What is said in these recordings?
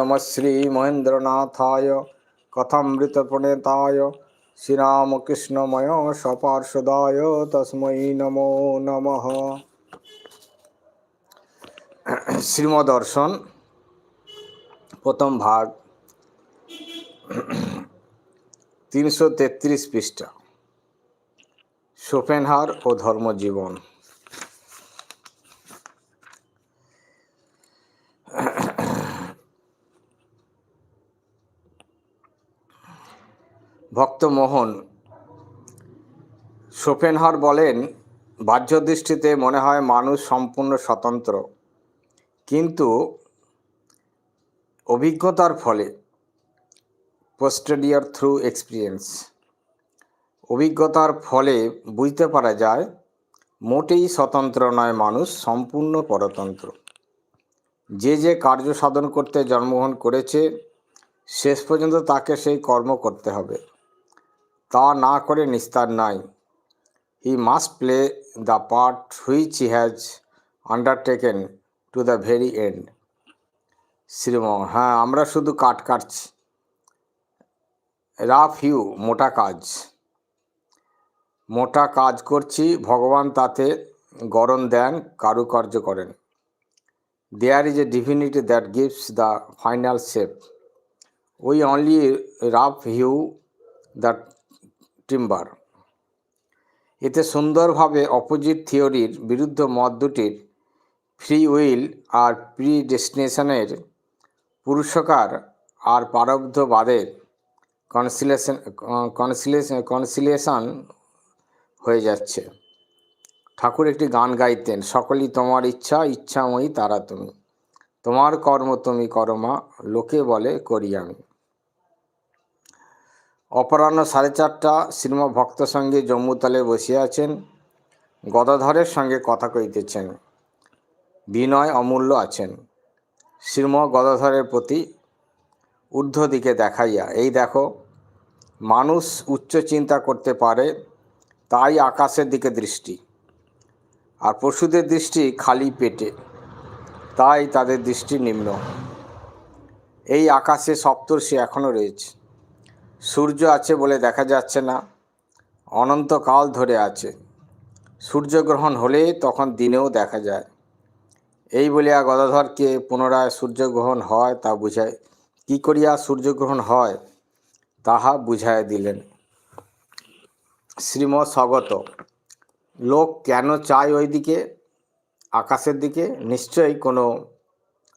নম শ্রী মহেন্দ্রনাথায় কথামৃতপ্রণেতায় শ্রীরামকৃষ্ণময় সপার্ষদায় তস্मै নমো নমঃ শ্রীমদর্শন প্রথম ভাগ তিনশো তেত্রিশ পৃষ্ঠা শোপেনহার ও ধর্মজীবন ভক্তমোহন। শোপেনহার বলেন বাহ্য দৃষ্টিতে মনে হয় মানুষ সম্পূর্ণ স্বতন্ত্র। কিন্তু অভিজ্ঞতার ফলে পোস্টেরিয়র থ্রু এক্সপিরিয়েন্স অভিজ্ঞতার ফলে বুঝতে পারা যায়, মোটেই স্বতন্ত্র নয় মানুষ, সম্পূর্ণ পরতন্ত্র। যে যে কার্য সাধন করতে জন্মগ্রহণ করেছে, শেষ পর্যন্ত তাকে সেই কর্ম করতে হবে। তা না করে নিস্তার নাই। He must play the part which he has undertaken to the very end Shrima হ্যাঁ আমরা শুধু কাট কাটছি। রাফ হিউ মোটা কাজ। মোটা কাজ করছি, ভগবান তাতে গরম দেন, কারুকার্য করেন। There is a divinity that gives the final shape we only rough hew the timber এতে সুন্দরভাবে অপোজিট থিওরির বিরুদ্ধ মত দুটির ফ্রি উইল আর প্রি ডেস্টিনেশনের পুরুষকার আর পারব্ধবাদের কনসিলেশন কনসিলেশন কনসিলেশন হয়ে যাচ্ছে। ঠাকুর একটি গান গাইতেন, সকলই তোমার ইচ্ছা, ইচ্ছাময়ী তারা তুমি। তোমার কর্ম তুমি করমা লোকে বলে করি আমি। অপরাহ্ন সাড়ে চারটা শ্রীম ভক্ত সঙ্গে জম্মুতলে বসে আছেন, গদাধরের সঙ্গে কথা কইতেছেন বিনয় অমূল্য আছেন। শ্রীম গদাধরের প্রতি ঊর্ধ্ব দিকে দেখাইয়া, এই দেখো, মানুষ উচ্চ চিন্তা করতে পারে, তাই আকাশের দিকে দৃষ্টি। আর পশুদের দৃষ্টি খালি পেটে, তাই তাদের দৃষ্টি নিম্ন। এই আকাশে সপ্তর্ষি এখনও রয়েছে। সূর্য আছে বলে দেখা যাচ্ছে না, অনন্তকাল ধরে আছে। সূর্যগ্রহণ হলে তখন দিনেও দেখা যায়। এই বলিয়া গদাধরকে পুনরায় সূর্যগ্রহণ হয় তা বুঝায়। কি করিয়া সূর্যগ্রহণ হয় তাহা বুঝাইয়া দিলেন। শ্রীম স্বগত লোক কেন চায় ওই দিকে আকাশের দিকে? নিশ্চয়ই কোনো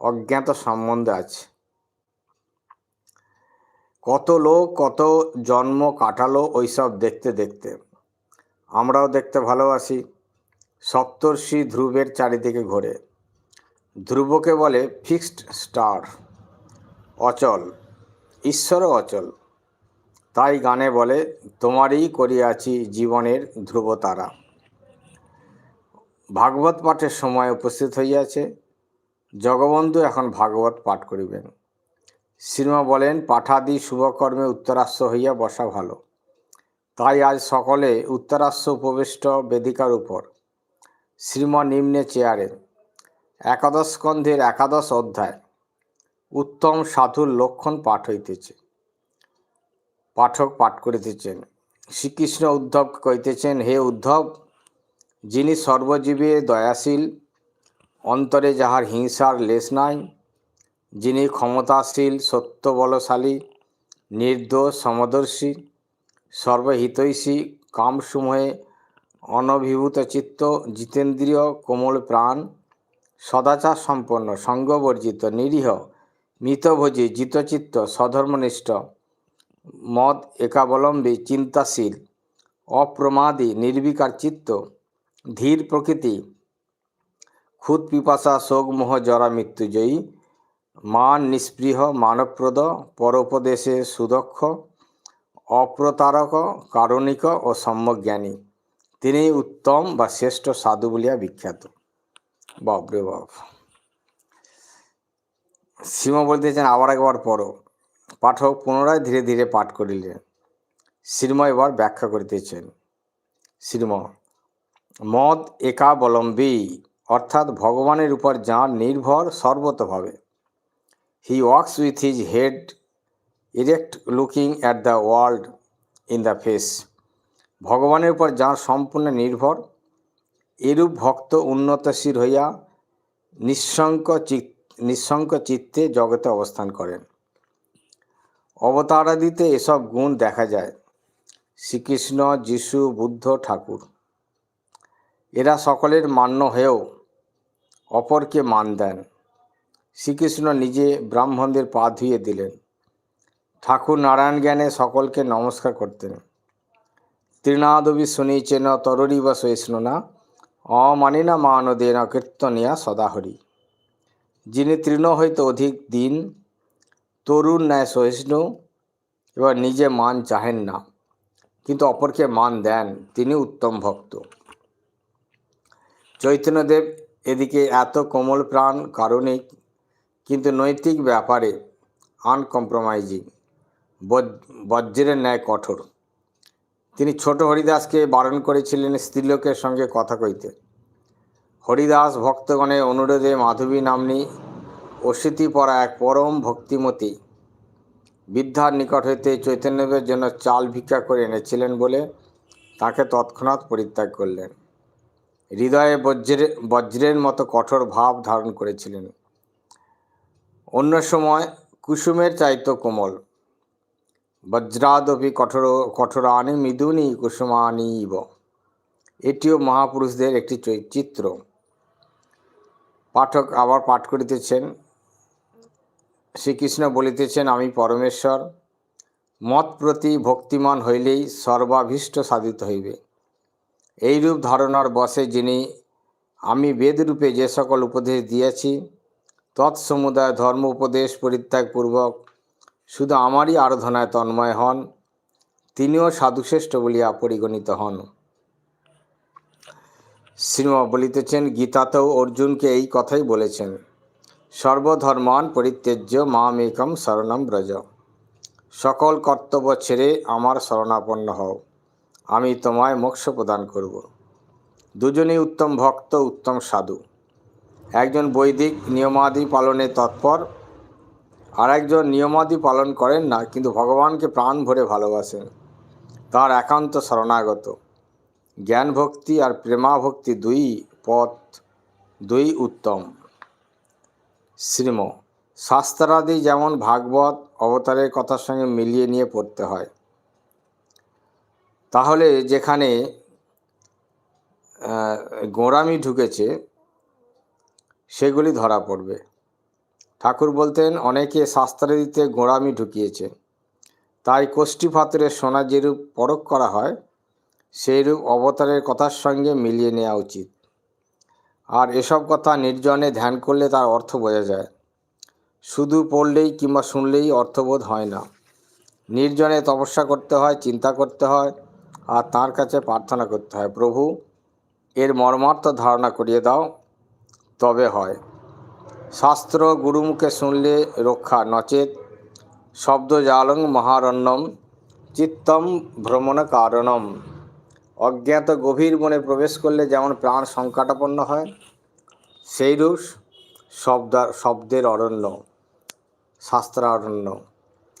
অজ্ঞাত সম্বন্ধ আছে। কত লোক, কত জন্ম কাটালো ওইসব দেখতে দেখতে। আমরাও দেখতে ভালোবাসি। সপ্তর্ষি ধ্রুবের চারিদিকে ঘোরে। ধ্রুবকে বলে ফিক্সড স্টার। অচল। ঈশ্বরও অচল। তাই গানে বলে, তোমারই করিয়াছি জীবনের ধ্রুব তারা ভাগবত পাঠের সময় উপস্থিত হইয়াছে। জগবন্ধু এখন ভাগবত পাঠ করিবেন। শ্রীমা বলেন, পাঠাদি শুভকর্মে উত্তরাশ্ব হইয়া বসা ভালো। তাই আজ সকলে উত্তরাশ্ব উপবিষ্ট বেদিকার উপর। শ্রীমা নিম্নে চেয়ারে। একাদশ স্কন্ধের একাদশ অধ্যায়। উত্তম সাধুর লক্ষণ পাঠ হইতেছে। পাঠক পাঠ করিতেছেন। শ্রীকৃষ্ণ উদ্ধব কইতেছেন, হে উদ্ধব, যিনি সর্বজীবে দয়াশীল, অন্তরে যাহার হিংসার লেশ নাই যিনি ক্ষমতাশীল, সত্যবলশালী, নির্দোষ, সমদর্শী, সর্বহিতৈষী, কামসমূহে অনভিভূত চিত্ত, জিতেন্দ্রীয়, কোমল প্রাণ, সদাচার সম্পন্ন, সঙ্গবর্জিত, নিরীহ, মিতভোজী, জিতচিত্ত সধর্মনিষ্ঠ মদ একাবলম্বী, চিন্তাশীল, অপ্রমাদী, নির্বিকার চিত্ত, ধীর প্রকৃতি, ক্ষুদ পিপাসা শোক মোহ জরা মৃত্যুজয়ী মান নিস্পৃহ মানবপ্রদ পরোপদেশে সুদক্ষ, অপ্রতারক, কারণিক ও সম্যজ্ঞানী। তিনি উত্তম বা শ্রেষ্ঠ সাধু বলিয়া বিখ্যাত। বাপরে বাপ। সীমা বলতেছেন আবার একবার পড়ো। পাঠক পুনরায় ধীরে ধীরে পাঠ করিলেন। শ্রীম এবার ব্যাখ্যা করিতেছেন। শ্রীম মদ একাবলম্বী, অর্থাৎ ভগবানের উপর যাঁর নির্ভর সর্বতভাবে। He walks with his head erect looking at the world in the face ভগবানের উপর যার সম্পূর্ণ নির্ভর, এরূপ ভক্ত উন্নতশীল হইয়া নিঃসঙ্ক চিত নিঃসঙ্ক চিত্তে জগতে অবস্থান করেন। অবতারাদিতে এসব গুণ দেখা যায়। শ্রীকৃষ্ণ, যিশু, বুদ্ধ, ঠাকুর। এরা সকলের মান্য হয়েও অপরকে মান দেন। শ্রীকৃষ্ণ নিজে ব্রাহ্মণদের পা ধুয়ে দিলেন। ঠাকুর নারায়ণ জ্ঞানে সকলকে নমস্কার করতেন। তৃণাদবি শুনিচেন তররিব সহিষ্ণুনা অমানিনা মানদেন কীর্তনিয়া সদাহরি। যিনি তৃণ হইতে অধিক দিন, তরুণ ন্যায় সহিষ্ণু, এবার নিজে মান চাহেন না, কিন্তু অপরকে মান দেন, তিনি উত্তম ভক্ত। চৈতন্যদেব এদিকে এত কোমল প্রাণ, কারণিক কিন্তু নৈতিক ব্যাপারে আনকম্প্রোমাইজিং বজ্রের ন্যায় কঠোর। তিনি ছোট হরিদাসকে বারণ করেছিলেন স্ত্রীলোকের সঙ্গে কথা কইতে। হরিদাস ভক্তগণের অনুরোধে মাধবী নামনি অস্বীতি পরা এক পরম ভক্তিমতী বৃদ্ধার নিকট হইতে চৈতন্যদেবের জন্য চাল ভিক্ষা করে এনেছিলেন বলে তাকে তৎক্ষণাৎ পরিত্যাগ করলেন। হৃদয়ে বজ্রের বজ্রের মতো কঠোর ভাব ধারণ করেছিলেন। অন্য সময় কুসুমের চাইতো কোমল। বজ্রাদপি কঠোর কঠোরানি মৃদুনি কুসুমানি ইব এটিও মহাপুরুষদের একটি চিত্র পাঠক আবার পাঠ করিতেছেন, শ্রীকৃষ্ণ বলিতেছেন, আমি পরমেশ্বর, মত প্রতি ভক্তিমান হইলেই সর্বাভীষ্ট সাধিত হইবে। এইরূপ ধারণার বসে যিনি আমি বেদরূপে যে সকল উপদেশ দিয়েছি তৎসমুদায় ধর্ম উপদেশ পরিত্যাগপূর্বক শুধু আমারই আরাধনায় তন্ময় হন, তিনিও সাধুশ্রেষ্ঠ বলিয়া পরিগণিত হন। শ্রীমা বলিতেছেন, গীতাতেও অর্জুনকে এই কথাই বলেছেন, সর্বধর্মান পরিত্যজ্য মামেকম শরণম ব্রজ। সকল কর্তব্য ছেড়ে আমার শরণাপন্ন হও, আমি তোমায় মোক্ষ প্রদান করব। দুজনেই উত্তম ভক্ত, উত্তম সাধু। একজন বৈদিক নিয়মাদি পালনে তৎপর আর একজন নিয়মাদি পালন করেন না, কিন্তু ভগবানকে প্রাণ ভরে ভালোবাসেন। তার একান্ত শরণাগত। জ্ঞান ভক্তি আর প্রেমা ভক্তি দুই পথ, দুই উত্তম। শ্রীম, শাস্ত্রাদি যেমন ভাগবত অবতারের কথার সঙ্গে মিলিয়ে নিয়ে পড়তে হয়। তাহলে যেখানে গোঁড়ামি ঢুকেছে সেগুলি ধরা পড়বে। ঠাকুর বলতেন, অনেকে শাস্ত্রে দিতে গোঁড়ামি ঢুকিয়েছে। তাই কোষ্ঠী পাত্রের সোনা যেরূপ পরখ করা হয়, সেইরূপ অবতারের কথার সঙ্গে মিলিয়ে নেওয়া উচিত। আর এসব কথা নির্জনে ধ্যান করলে তার অর্থ বোঝা যায়। শুধু পড়লেই কিংবা শুনলেই অর্থবোধ হয় না। নির্জনে তপস্যা করতে হয়, চিন্তা করতে হয়, আর তার কাছে প্রার্থনা করতে হয়, প্রভু, এর মর্মার্থ ধারণা করিয়ে দাও তবে হয়। শাস্ত্র গুরুমুখে শুনলে রক্ষা নচেত। শব্দ জালং মহারণ্যম, চিত্তম ভ্রমণ কারণম। অজ্ঞাত গভীর মনে প্রবেশ করলে যেমন প্রাণ সংকটাপন্ন হয়, সেইরূপ শব্দ, শব্দের অরণ্য, শাস্ত্রারণ্য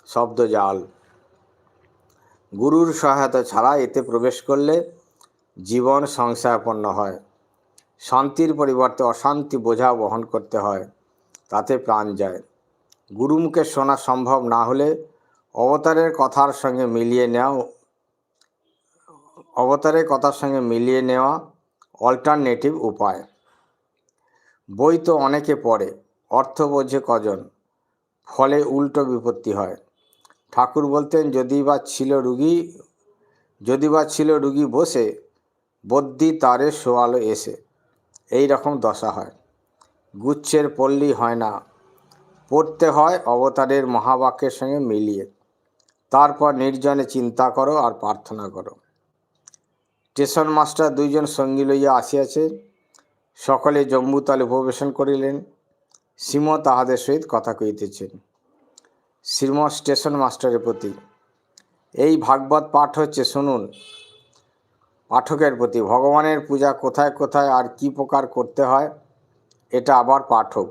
শব্দজাল গুরুর সহায়তা ছাড়া এতে প্রবেশ করলে জীবন সংশয়াপন্ন হয়। শান্তির পরিবর্তে অশান্তি বোঝা বহন করতে হয়, তাতে প্রাণ যায়। গুরুমুখে শোনা সম্ভব না হলে অবতারের কথার সঙ্গে মিলিয়ে নেওয়া, অবতারের কথার সঙ্গে মিলিয়ে নেওয়া অল্টারনেটিভ উপায়। বই তো অনেকে পড়ে, অর্থ বোঝে কজন, ফলে উল্টো বিপত্তি হয়। ঠাকুর বলতেন, যদি বা ছিল রুগী, যদি বা ছিল রুগী বসে, বদ্যি তারে শোয়ালো এসে। এই রকম দশা হয়। গুচ্ছের পল্লী হয় না। পড়তে হয় অবতারের মহাবাক্যের সঙ্গে মিলিয়ে। তারপর নির্জনে চিন্তা করো আর প্রার্থনা করো। স্টেশন মাস্টার দুইজন সঙ্গী লইয়া আসিয়াছে। সকলে জম্বুতলে উপবেশন করিলেন। শ্রীম তাহাদের সহিত কথা কইতেছেন শ্রীম স্টেশন মাস্টারের প্রতি, এই ভাগবত পাঠ হচ্ছে শুনুন। পাঠকের প্রতি, ভগবানের পূজা কোথায় কোথায় আর কি প্রকার করতে হয়, এটা আবার পাঠক।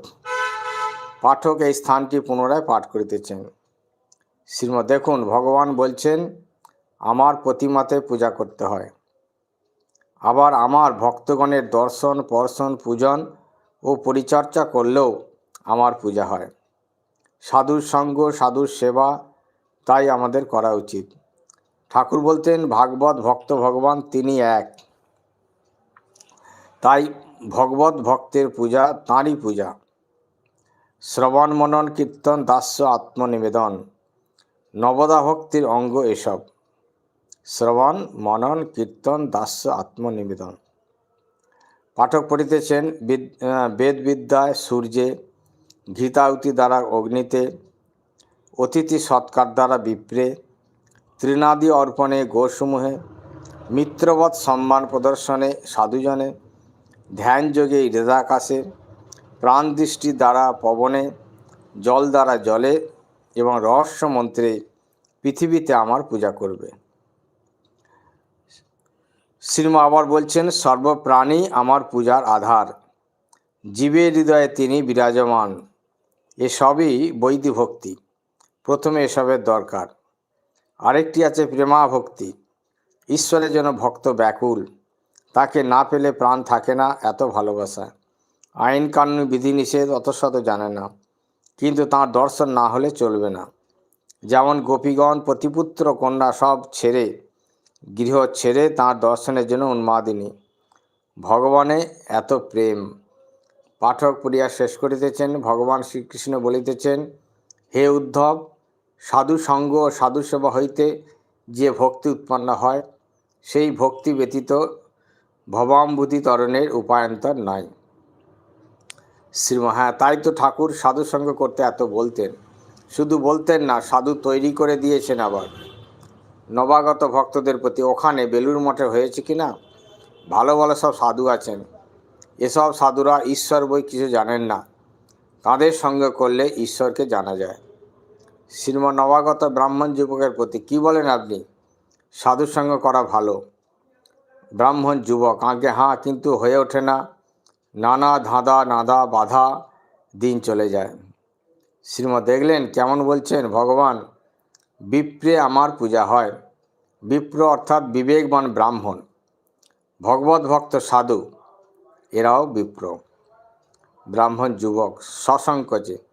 পাঠক এই স্থানটি পুনরায় পাঠ করিতেছেন। শ্রীমদ দেখুন, ভগবান বলছেন, আমার প্রতিমাতে পূজা করতে হয়। আবার আমার ভক্তগণের দর্শন, পর্শন, পূজন ও পরিচর্যা করলেও আমার পূজা হয়। সাধুর সঙ্গ, সাধুর সেবা, তাই আমাদের করা উচিত। ঠাকুর বলতেন, ভাগবত ভক্ত ভগবান, তিনি এক। তাই ভগবত ভক্তের পূজা, তাঁরই পূজা। শ্রবণ, মনন, কীর্তন, দাস্য, আত্মনিবেদন। নবদা ভক্তির অঙ্গ এসব। শ্রবণ, মনন, কীর্তন, দাস্য, আত্মনিবেদন। পাঠক পড়িতেছেন বেদবিদ্যায় সূর্যে ঘৃতাউতি দ্বারা অগ্নিতে, অতিথি সৎকার দ্বারা বিপ্রে তৃণাদি অর্পণে গোসমূহে, মিত্রবৎ সম্মান প্রদর্শনে সাধুজনে ধ্যানযোগে হৃদাকাশে প্রাণ দৃষ্টি দ্বারা পবনে, জল দ্বারা জলে এবং রহস্য মন্ত্রে পৃথিবীতে আমার পূজা করবে। শ্রীমা আবার বলছেন, সর্বপ্রাণী আমার পূজার আধার। জীবের হৃদয়ে তিনি বিরাজমান। এসবই বৈদি ভক্তি। প্রথমে এসবের দরকার। আরেকটি আছে প্রেমা ভক্তি। ঈশ্বরের জন্য ভক্ত ব্যাকুল। তাকে না পেলে প্রাণ থাকে না, এত ভালোবাসা। আইন কানুন বিধিনিষেধ অত শত জানে না, কিন্তু তাঁর দর্শন না হলে চলবে না। যেমন গোপীগণ প্রতিপুত্র কন্যা সব ছেড়ে, গৃহ ছেড়ে তাঁর দর্শনের জন্য উন্মাদিনী। ভগবানে এত প্রেম। পাঠক পড়িয়া শেষ করিতেছেন, ভগবান শ্রীকৃষ্ণ বলিতেছেন, হে উদ্ধব সাধু সঙ্গ ও সাধু সেবা হইতে যে ভক্তি উৎপন্ন হয়, সেই ভক্তি ব্যতীত ভবাম্বুতি তরণের উপায়ন্তর নাই। শ্রীমা হ্যাঁ তাই তো ঠাকুর সাধু সঙ্গ করতে এত বলতেন। শুধু বলতেন না, সাধু তৈরি করে দিয়েছেন আবার। নবাগত ভক্তদের প্রতি ওখানে বেলুর মঠে হয়েছে কি না? ভালো ভালো সব সাধু আছেন। এসব সাধুরা ঈশ্বর বই কিছু জানেন না। তাদের সঙ্গে করলে ঈশ্বরকে জানা যায়। শ্রীম নবাগত ব্রাহ্মণ যুবকের প্রতি কি বলেন আপনি? সাধুর সঙ্গে করা ভালো। ব্রাহ্মণ যুবক, আগে হ্যাঁ কিন্তু হয়ে ওঠে না। নানা ধাঁধা, নাদা, বাধা, দিন চলে যায়। শ্রীমদ দেখলেন, কেমন বলছেন? ভগবান, বিপ্রে আমার পূজা হয়। বিপ্র অর্থাৎ বিবেকবান ব্রাহ্মণ। ভগবত ভক্ত সাধু, এরাও বিপ্র। ব্রাহ্মণ যুবক, সসংকোচে।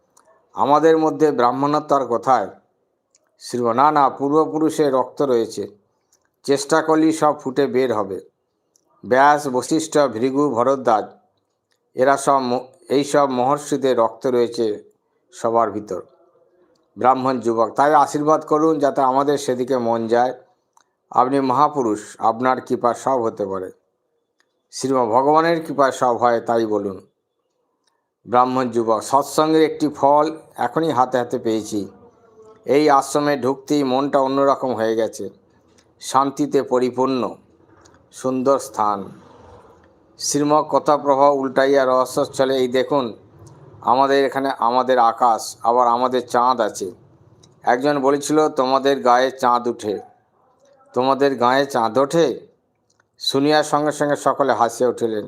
আমাদের মধ্যে ব্রাহ্মণত্বর কথায়? শ্রীম না না পূর্বপুরুষের রক্ত রয়েছে। চেষ্টা করলেই সব ফুটে বের হবে। ব্যাস, বশিষ্ঠ ভৃগু ভরদ্বাজ, এরা সব এই সব মহর্ষিদের রক্ত রয়েছে সবার ভিতর। ব্রাহ্মণ যুবক, তাই আশীর্বাদ করুন যাতে আমাদের সেদিকে মন যায়। আপনি মহাপুরুষ, আপনার কৃপা সব হতে পারে। শ্রীম ভগবানের কৃপায় সব হয়, তাই বলুন। ব্রাহ্মণ যুবক, সৎসঙ্গের একটি ফল এখনই হাতে হাতে পেয়েছি। এই আশ্রমে ঢুকতেই মনটা অন্যরকম হয়ে গেছে। শান্তিতে পরিপূর্ণ, সুন্দর স্থান। শ্রীম কথা প্রভাব উল্টাইয়া রহস্য চলে। এই দেখুন, আমাদের এখানে আমাদের আকাশ, আবার আমাদের চাঁদ আছে। একজন বলেছিল, তোমাদের গায়ে চাঁদ উঠে। তোমাদের গায়ে চাঁদ ওঠে? শুনিয়ার সঙ্গে সঙ্গে সকলে হাসিয়া উঠিলেন।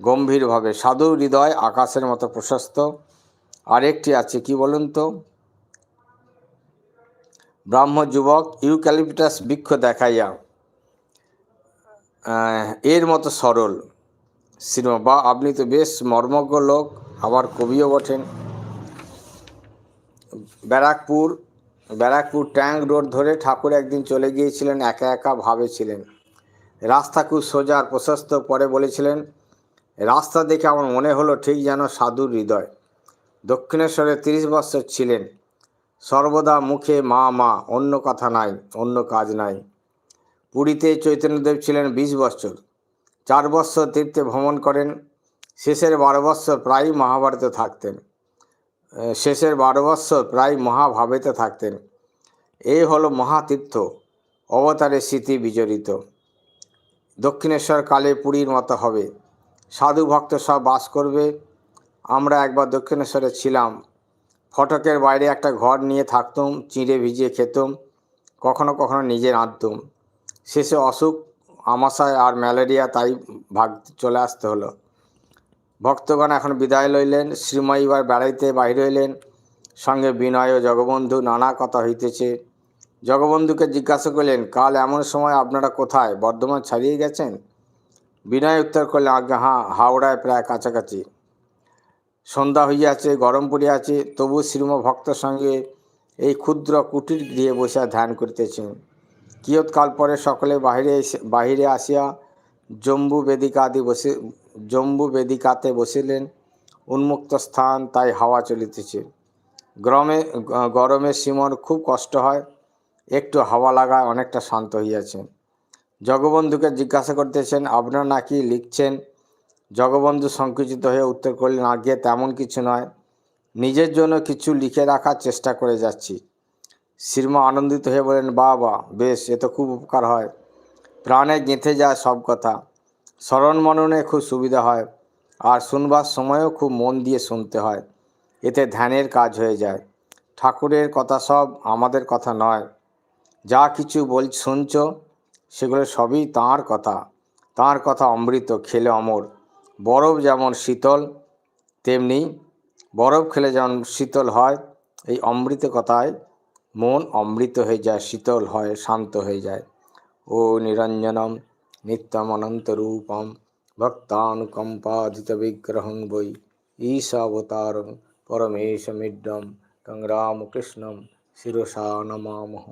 গম্ভীরভাবে। সাধু হৃদয় আকাশের মতো প্রশস্ত। আরেকটি আছে, কি বলুন তো? ব্রাহ্ম যুবক, ইউক্যালিপটাস বৃক্ষ দেখাইয়া এর মতো সরল সিনেমা। বা আপনি তো বেশ মর্মজ্ঞ লোক, আবার কবিও বটেন। ব্যারাকপুর ব্যারাকপুর ট্যাঙ্ক রোড ধরে ঠাকুর একদিন চলে গিয়েছিলেন, একা একা ভাবে ছিলেন রাস্তা খুব সোজা আর প্রশস্ত, পরে বলেছিলেন রাস্তা দেখে আমার মনে হলো ঠিক যেন সাধুর হৃদয়। দক্ষিণেশ্বরে তিরিশ বৎসর ছিলেন। সর্বদা মুখে মা মা, অন্য কথা নাই, অন্য কাজ নাই। পুরীতে চৈতন্যদেব ছিলেন বিশ বৎসর চার বৎসর তীর্থে ভ্রমণ করেন। শেষের বারো বৎসর প্রায়ই মহাভারতে থাকতেন। শেষের বারো বৎসর প্রায় মহাভাবেতে থাকতেন। এই হলো মহাতীর্থ। অবতারের স্মৃতি বিজড়িত। দক্ষিণেশ্বর কালে পুরীর মতো হবে। সাধু ভক্ত সব বাস করবে। আমরা একবার দক্ষিণেশ্বরে ছিলাম। ফটকের বাইরে একটা ঘর নিয়ে থাকতুম, চিঁড়ে ভিজিয়ে খেতুম, কখনো কখনো নিজে রাঁধতুম শেষে অসুখ, আমাশায় আর ম্যালেরিয়া তাই ভাগ চলে আসতে হলো। ভক্তগণ এখন বিদায় লইলেন, শ্রীময়ী এবার বেড়াইতে বাহির হইলেন। সঙ্গে বিনয় ও জগবন্ধু নানা কথা হইতেছে। জগবন্ধুকে জিজ্ঞাসা করলেন, কাল এমন সময় আপনারা কোথায়? বর্ধমান ছাড়িয়ে গেছেন? বিনয় উত্তর করলেন আজ্ঞা হাঁ, হাওড়ায় প্রায় কাছাকাছি। সন্ধ্যা হইয়াছে, গরম পড়িয়াছে, তবু শ্রীম ভক্তের সঙ্গে এই ক্ষুদ্র কুটির গৃহে বসিয়া ধ্যান করিতেছেন কিয়ৎকাল পরে সকলে বাহিরে বাহিরে আসিয়া জম্বু বেদিকা আদি বসে, জম্বু বেদিকাতে বসিলেন। উন্মুক্ত স্থান, তাই হাওয়া চলিতেছে। গরমে গরমে সীমন খুব কষ্ট হয়, একটু হাওয়া লাগায় অনেকটা শান্ত হইয়াছেন জগবন্ধুকে জিজ্ঞাসা করতেছেন, আপনারা নাকি লিখছেন? জগবন্ধু সংকুচিত হয়ে উত্তর করলেন আগে তেমন কিছু নয়। নিজের জন্য কিছু লিখে রাখার চেষ্টা করে যাচ্ছি। শ্রীমা আনন্দিত হয়ে বলেন বা বা বেশ, এ তো খুব উপকার হয়। প্রাণে গেঁথে যায় সব কথা। স্মরণ মননে খুব সুবিধা হয়। আর শুনবার সময়ও খুব মন দিয়ে শুনতে হয়। এতে ধ্যানের কাজ হয়ে যায়। ঠাকুরের কথা সব আমাদের কথা নয়। যা কিছু বল, শুনছ সেগুলো সবই তাঁর কথা। তাঁর কথা অমৃত, খেলে অমর। বরফ যেমন শীতল, তেমনি বরফ খেলে যেমন শীতল হয়, এই অমৃত কথায় মন অমৃত হয়ে যায়, শীতল হয়, শান্ত হয়ে যায়। ও নিরঞ্জনম নিত্যম নিত্যমনন্তরূপম ভক্তানুকম্পাধিত বিগ্রহং বৈ। ঈশাবতারং পরমেশমিড্ডম তং রামকৃষ্ণম শিরসা নমামহ